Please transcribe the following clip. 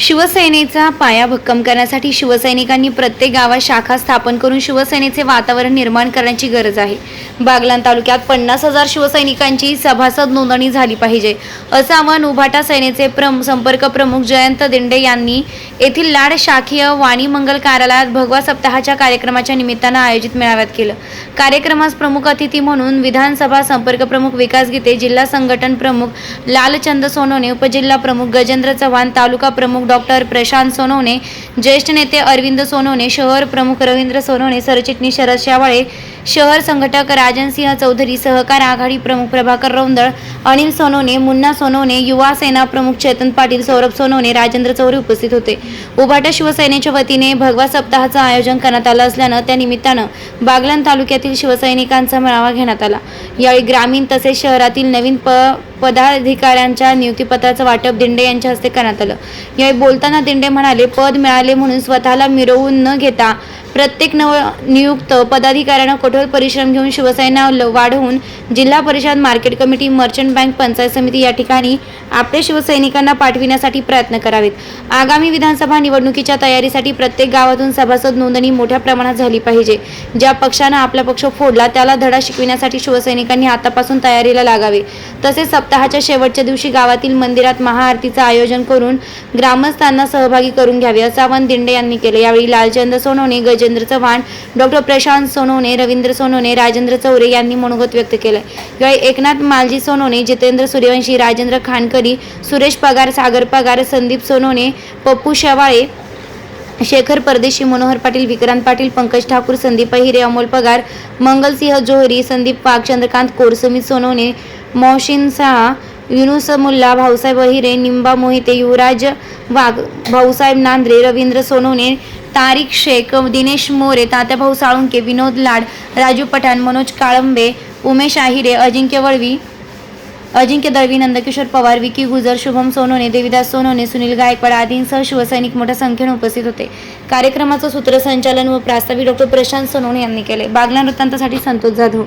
शिवसेनेचा पाया भक्कम करण्यासाठी शिवसैनिकांनी प्रत्येक गावात शाखा स्थापन करून शिवसेनेचे वातावरण निर्माण करण्याची गरज आहे. बागलान तालुक्यात पन्नास हजार शिवसैनिकांची सभासद नोंदणी झाली पाहिजे असं आवाहन उभाटा सेनेचे प्रम संपर्क प्रमुख जयंत दिंडे यांनी येथील लाड शाखीय वाणी मंगल कार्यालयात भगवा सप्ताहाच्या कार्यक्रमाच्या निमित्तानं आयोजित मेळाव्यात केलं. कार्यक्रमास प्रमुख अतिथी म्हणून विधानसभा संपर्क प्रमुख विकास गीते जिल्हा संघटन प्रमुख लालचंद सोनवणे उपजिल्हा प्रमुख गजेंद्र चव्हाण तालुका प्रमुख डॉक्टर प्रशांत सोनवणे ज्येष्ठ नेते अरविंद सोनवणे शहर प्रमुख रवींद्र सोनवणे सरचिटणीस शरद शावाळे शहर संघटक राजनसिंह चौधरी सहकार आघाडी प्रमुख प्रभाकर रौंदळ अनिल सोनवणे मुन्ना सोनवणे युवा सेना प्रमुख चेतन पाटील सौरभ सोनवणे राजेंद्र चौरे उपस्थित होते. उभाटा शिवसेनेच्या वतीने भगवा सप्ताहाचं आयोजन करण्यात आलं असल्यानं त्या निमित्तानं बागलान तालुक्यातील शिवसैनिकांचा मेळावा घेण्यात आला. यावेळी ग्रामीण तसेच शहरातील नवीन प पदाधिकाऱ्यांच्या नियुक्तीपत्राचं वाटप दिंडे यांच्या हस्ते करण्यात आलं. यावेळी बोलताना दिंडे म्हणाले पद मिळाले म्हणून स्वतःला मिरवून न घेता प्रत्येक नव नियुक्त पदाधिकाऱ्यांना कठोर परिश्रम घेऊन शिवसेना ल- वाढवून Zilla Parishad market committee merchant bank panchayat samiti या ठिकाणी आपल्या शिवसैनिकांना पाठविण्यासाठी प्रयत्न करावेत. आगामी विधानसभा निवडणुकीच्या तयारीसाठी प्रत्येक गावातून सभासद नोंदणी मोठ्या प्रमाणात झाली पाहिजे. ज्या पक्षानं आपला पक्ष फोडला त्याला धडा शिकविण्यासाठी शिवसैनिकांनी आतापासून तयारीला लागावे. तसेच सप्ताहाच्या शेवटच्या दिवशी गावातील मंदिरात महाआरतीचं आयोजन करून ग्रामस्थांना सहभागी करून घ्यावे असं आवाहन दिंडे यांनी केलं. यावेळी लालचंद सोनवणे गजेंद्र चव्हाण डॉक्टर प्रशांत सोनवणे रवींद्र सोनवणे राजेंद्र चौरे यांनी मनोगत व्यक्त केलंय. यावेळी एकनाथ मालजी सोनवणे जितेंद्र सूर्यवंशी राजेंद्र खानकरी सुरेश पगार सागर पगार संदीप सोनवणे पप्पू शेवाळे शेखर परदेशी मनोहर पाटील विक्रांत पाटील पंकज ठाकूर संदीप अहिरे अमोल पगार मंगलसिंह जोहरी संदीप वाघ चंद्रकांत कोरसमी सोनवणे मोहसिन शहा युनुस मुल्ला भाऊसाहेब अहिरे निंबा मोहिते युवराज वाघ भाऊसाहेब नांद्रे रवींद्र सोनवणे तारिक शेख दिनेश मोरे तात्याभाऊ साळुंके विनोद लाड राजू पठाण मनोज काळंबे उमेश आहिरे अजिंक्य वळवी अजिंक्य दळवी नंदकिशोर पवार विकी गुजर शुभम सोनोने देविदास सोनोने सुनील गायकवाड आदींसह शिवसैनिक मोठ्या संख्येने उपस्थित होते. कार्यक्रमाचं सूत्रसंचालन व प्रास्ताविक डॉक्टर प्रशांत सोनोने यांनी केले. बागला वृत्तांतासाठी संतोष जाधव.